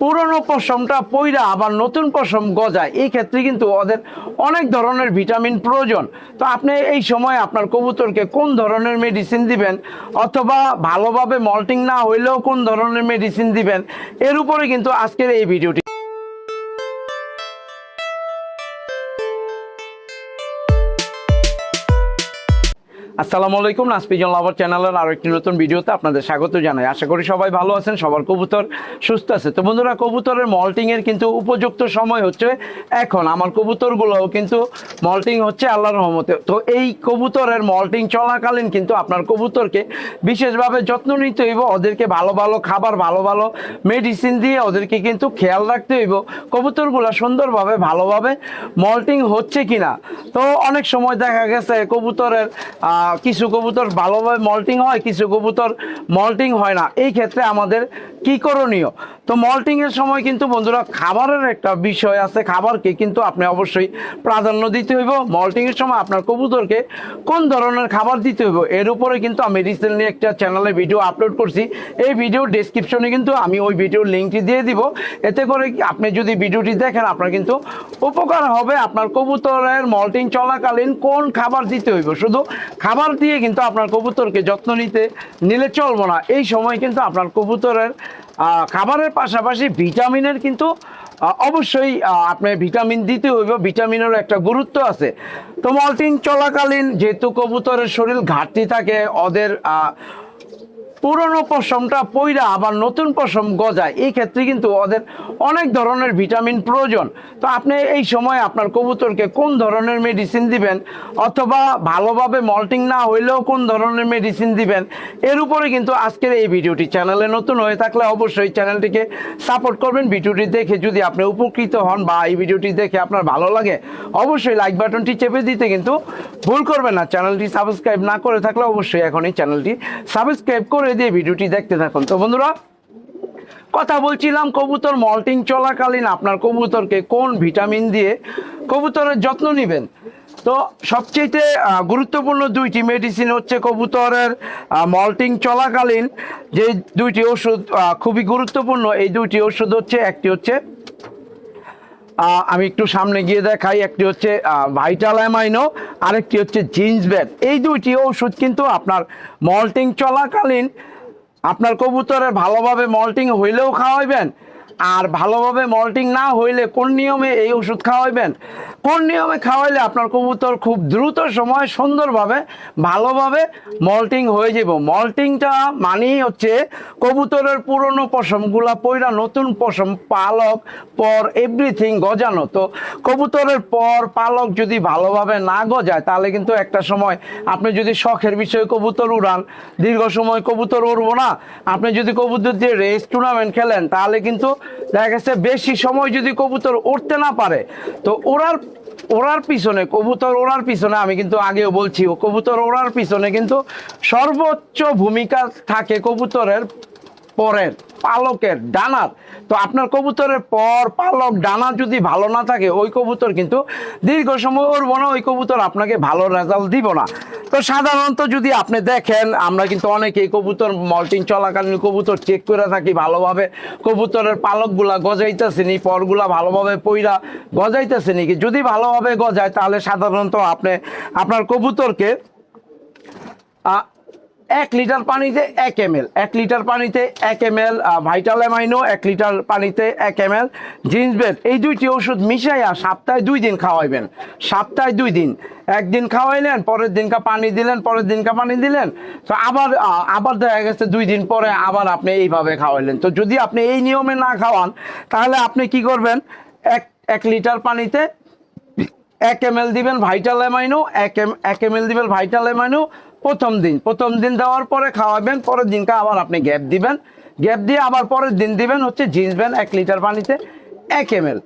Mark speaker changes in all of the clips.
Speaker 1: পুরনো পশমটা পইরা আবার নতুন পশম গজায়। এই ক্ষেত্রে কিন্তু ওদের অনেক ধরনের ভিটামিন প্রয়োজন। তো আপনি এই সময় আপনার কবুতরকে কোন ধরনের মেডিসিন দিবেন? অথবা ভালোভাবে মল্টিং না হইলেও কোন ধরনের মেডিসিন দিবেন? এর উপরে কিন্তু আজকের এই ভিডিওটি আসসালামু আলাইকুম নাসপিজন লাভার চ্যানেলের আরও একটি নতুন ভিডিওতে আপনাদের স্বাগত জানাই। আশা করি সবাই ভালো আছেন, সবার কবুতর সুস্থ আছে। তো বন্ধুরা, কবুতরের মল্টিং এর কিন্তু উপযুক্ত সময় হচ্ছে এখন। আমার কবুতরগুলোও কিন্তু মল্টিং হচ্ছে আল্লাহর রহমতে। তো এই কবুতরের মল্টিং চলাকালীন কিন্তু আপনার কবুতরকে বিশেষভাবে যত্ন নিতে হইব, ওদেরকে ভালো ভালো খাবার, ভালো ভালো মেডিসিন দিয়ে ওদেরকে কিন্তু খেয়াল রাখতে হইব, কবুতরগুলো সুন্দরভাবে, ভালোভাবে মল্টিং হচ্ছে কিনা। তো অনেক সময় দেখা গেছে কবুতরের কিছু কবুতর ভালোভাবে মল্টিং হয়, কিছু কবুতর মল্টিং হয় না। এই ক্ষেত্রে আমাদের কি করণীয়? তো মল্টিং এর সময় কিন্তু বন্ধুরা খাবারের একটা বিষয় আছে, খাবারকে কিন্তু আপনি অবশ্যই প্রাধান্য দিতে হইব। মল্টিং এর সময় আপনার কবুতরকে কোন ধরনের খাবার দিতে হইব, এর উপরে কিন্তু আমি রিসেন্টলি একটা চ্যানেলে ভিডিও আপলোড করছি। এই ভিডিও ডেসক্রিপশনে কিন্তু আমি ওই ভিডিওর লিঙ্কটি দিয়ে দিব। এতে করে আপনি যদি ভিডিওটি দেখেন, আপনার কিন্তু উপকার হবে আপনার কবুতরের মল্টিং চলাকালীন কোন খাবার দিতে হইব। শুধু খাবার দিয়ে কিন্তু আপনার কবুতরকে যত্ন নিতে, নিলে চলবো না। এই সময় কিন্তু আপনার কবুতরের খাবারের পাশাপাশি ভিটামিনের কিন্তু অবশ্যই আপনার ভিটামিন দিতে হইব। ভিটামিনেরও একটা গুরুত্ব আছে। তো মল্টিং চলাকালীন যেহেতু কবুতরের শরীর ঘাটতি থাকে, ওদের পুরনো পশমটা পইরা আবার নতুন পশম গজায়। এই ক্ষেত্রে কিন্তু ওদের অনেক ধরনের ভিটামিন প্রয়োজন। তো আপনি এই সময় আপনার কবুতরকে কোন ধরনের মেডিসিন দিবেন অথবা ভালোভাবে মল্টিং না হইলেও কোন ধরনের মেডিসিন দিবেন, এর উপরে কিন্তু আজকের এই ভিডিওটি চ্যানেলে নতুন হয়ে থাকলে অবশ্যই চ্যানেলটিকে সাপোর্ট করবেন। ভিডিওটি দেখে যদি আপনি উপকৃত হন বা এই ভিডিওটি দেখে আপনার ভালো লাগে, অবশ্যই লাইক বাটনটি চেপে দিতে কিন্তু ভুল করবেন না। চ্যানেলটি সাবস্ক্রাইব না করে থাকলে অবশ্যই এখন এই চ্যানেলটি সাবস্ক্রাইব করে দিয়ে ভিডিওটি দেখতে থাকুন। তো বন্ধুরা, কথা বলছিলাম কবুতর মল্টিং চলাকালীন আপনার কবুতরকে কোন ভিটামিন দিয়ে কবুতরের যত্ন নেবেন। তো সবচেয়ে গুরুত্বপূর্ণ দুইটি মেডিসিন হচ্ছে কবুতরের মল্টিং চলাকালীন। যে দুইটি ওষুধ খুবই গুরুত্বপূর্ণ, এই দুইটি ওষুধ হচ্ছে, একটি হচ্ছে আমি একটু সামনে গিয়ে দেখাই, একটি হচ্ছে ভাইটাল অ্যামাইনো আরেকটি হচ্ছে জিন্স ব্যাগ এই দুইটি ওষুধ কিন্তু আপনার মল্টিং চলাকালীন আপনার কবুতরের ভালোভাবে মল্টিং হইলেও খাওয়াইবেন, আর ভালোভাবে মল্টিং না হইলে কোন নিয়মে এই ওষুধ খাওয়াইবেন? কোন নিয়মে খাওয়াইলে আপনার কবুতর খুব দ্রুত সময় সুন্দরভাবে, ভালোভাবে মল্টিং হয়ে যাব? মল্টিংটা মানেই হচ্ছে কবুতরের পুরনো পশমগুলা পয়রা নতুন পশম, পালক, পর এভরিথিং গজানো। তো কবুতরের পর, পালক যদি ভালোভাবে না গজায়, তাহলে কিন্তু একটা সময় আপনি যদি শখের বিষয়ে কবুতর উড়ান, দীর্ঘ সময় কবুতর উড়বো না, আপনি যদি কবুতর দিয়ে রেস টুর্নামেন্ট খেলেন, তাহলে কিন্তু দেখা গেছে বেশি সময় যদি কবুতর উঠতে না পারে, তো ওড়ার ওড়ার পিছনে, কবুতর ওড়ার পিছনে, আমি কিন্তু আগেও বলছি কবুতর ওড়ার পিছনে কিন্তু সর্বোচ্চ ভূমিকা থাকে কবুতরের পরের, পালকের, ডানার। তো আপনার কবুতরের পর, পালক, ডানা যদি ভালো না থাকে, ওই কবুতর কিন্তু দীর্ঘ সময় ওর না ওই কবুতর আপনাকে ভালো রেজাল্ট দিব না। তো সাধারণত যদি আপনি দেখেন, আমরা কিন্তু অনেকেই কবুতর, মল্টিং চলাকালীন কবুতর চেক করে থাকি, ভালোভাবে কবুতরের পালকগুলা গজাইতেছে নি, পরগুলা ভালোভাবে পইরা গজাইতেছে নাকি যদি ভালোভাবে গজায়, তাহলে সাধারণত আপনি, আপনার কবুতরকে এক লিটার পানিতে এক এম এল এক লিটার পানিতে এক এম এল ভাইটাল অ্যামাইনো এক লিটার পানিতে এক এম এল জিন্স বেড এই দুইটি ওষুধ মিশাইয়া সপ্তাহে দুই দিন খাওয়াইবেন। সপ্তাহে দুই দিন। একদিন খাওয়াইলেন, পরের দিনকা পানি দিলেন, পরের দিনকা পানি দিলেন, তো আবার আবার দেখা গেছে দুই দিন পরে আবার আপনি এইভাবে খাওয়াইলেন। তো যদি আপনি এই নিয়মে না খাওয়ান, তাহলে আপনি কি করবেন? এক এক লিটার পানিতে এক এম এল দিবেন ভাইটাল অ্যামাইনো এক এম এক এম দিবেন ভাইটাল অ্যামাইনো প্রথম দিন প্রথম দিন দেওয়ার পরে খাওয়াবেন, পরের দিনকে আবার আপনি গ্যাপ দিবেন। গ্যাপ দিয়ে আবার পরের দিন দিবেন হচ্ছে জিন্স ব্যান এক লিটার পানিতে এক এম এল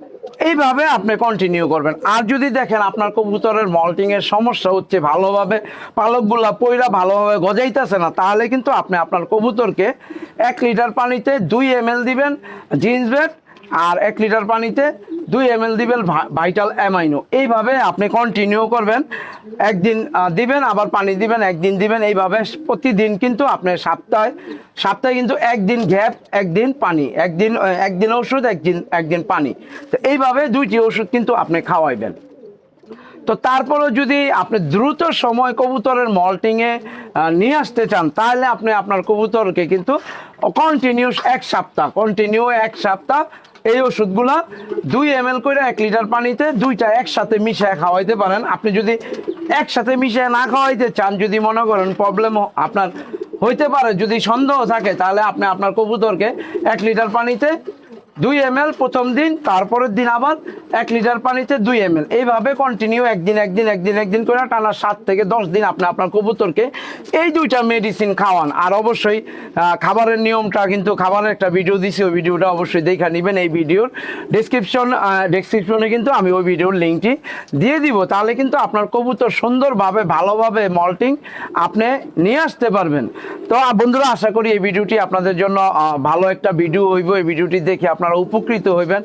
Speaker 1: এইভাবে আপনি কন্টিনিউ করবেন। আর যদি দেখেন আপনার কবুতরের মল্টিং এর সমস্যা হচ্ছে ভালোভাবে, পালকগুলা পইরা ভালোভাবে গজাইতেছে না, তাহলে কিন্তু আপনি আপনার কবুতরকে এক লিটার পানিতে দুই এম দিবেন, জিন্স ব্যাট আর এক লিটার পানিতে দুই এম এল দিবেন ভাইটাল অ্যামাইনো। এইভাবে আপনি কন্টিনিউ করবেন। একদিন দিবেন, আবার পানি দিবেন, একদিন দিবেন। এইভাবে প্রতিদিন কিন্তু আপনি সপ্তাহে সপ্তাহে কিন্তু একদিন গ্যাপ, একদিন পানি, একদিন একদিন ওষুধ, একদিন একদিন পানি। তো এইভাবে দুইটি ওষুধ কিন্তু আপনি খাওয়াইবেন। তো তারপরেও যদি আপনি দ্রুত সময় কবুতরের মল্টিংয়ে নিয়ে আসতে চান, তাহলে আপনি আপনার কবুতরকে কিন্তু কন্টিনিউস এক সপ্তাহ কন্টিনিউ এক সপ্তাহ এই ওষুধগুলা দুই এম এল করে এক লিটার পানিতে দুইটা একসাথে মিশিয়ে খাওয়াইতে পারেন। আপনি যদি একসাথে মিশিয়ে না খাওয়াইতে চান, যদি মনে করেন প্রবলেম আপনার হইতে পারে, যদি সন্দেহ থাকে, তাহলে আপনি আপনার কবুতরকে এক লিটার পানিতে দুই এম প্রথম দিন, তারপরের দিন আবার এক লিটার পানিতে দুই এম এইভাবে কন্টিনিউ একদিন একদিন একদিন একদিন করে টানা সাত থেকে দশ দিন আপনি আপনার কবুতরকে এই দুইটা মেডিসিন খাওয়ান। আর অবশ্যই খাবারের নিয়মটা কিন্তু খাবারের একটা ভিডিও দিছি, ওই ভিডিওটা অবশ্যই দেখে নেবেন এই ভিডিওর ডিসক্রিপশন ডিসক্রিপশনে কিন্তু আমি ওই ভিডিওর লিঙ্কটি দিয়ে দিব। তাহলে কিন্তু আপনার কবুতর সুন্দরভাবে, ভালোভাবে মল্টিং আপনি নিয়ে আসতে পারবেন। তো, বন্ধুরা, আশা করি এই ভিডিওটি আপনাদের জন্য ভালো একটা ভিডিও হইব। এই ভিডিওটি দেখে আপনারা উপকৃত হইবেন।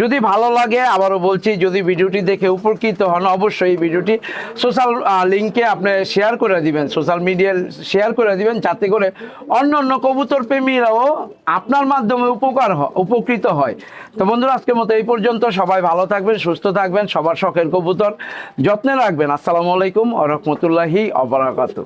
Speaker 1: যদি ভালো লাগে, আবারও বলছি, যদি ভিডিওটি দেখে উপকৃত হন, অবশ্যই এই ভিডিওটি সোশ্যাল লিঙ্কে আপনি শেয়ার করে দিবেন, সোশ্যাল মিডিয়ায় শেয়ার করে দিবেন, যাতে করে অন্য অন্য কবুতর প্রেমীরাও আপনার মাধ্যমে উপকার উপকৃত হয়। তো বন্ধুরা, আজকের মতো এই পর্যন্ত। সবাই ভালো থাকবেন, সুস্থ থাকবেন, সবার শখের কবুতর যত্নে রাখবেন। আসসালামু আলাইকুম আ রহমতুল্লাহি অবরাকাতু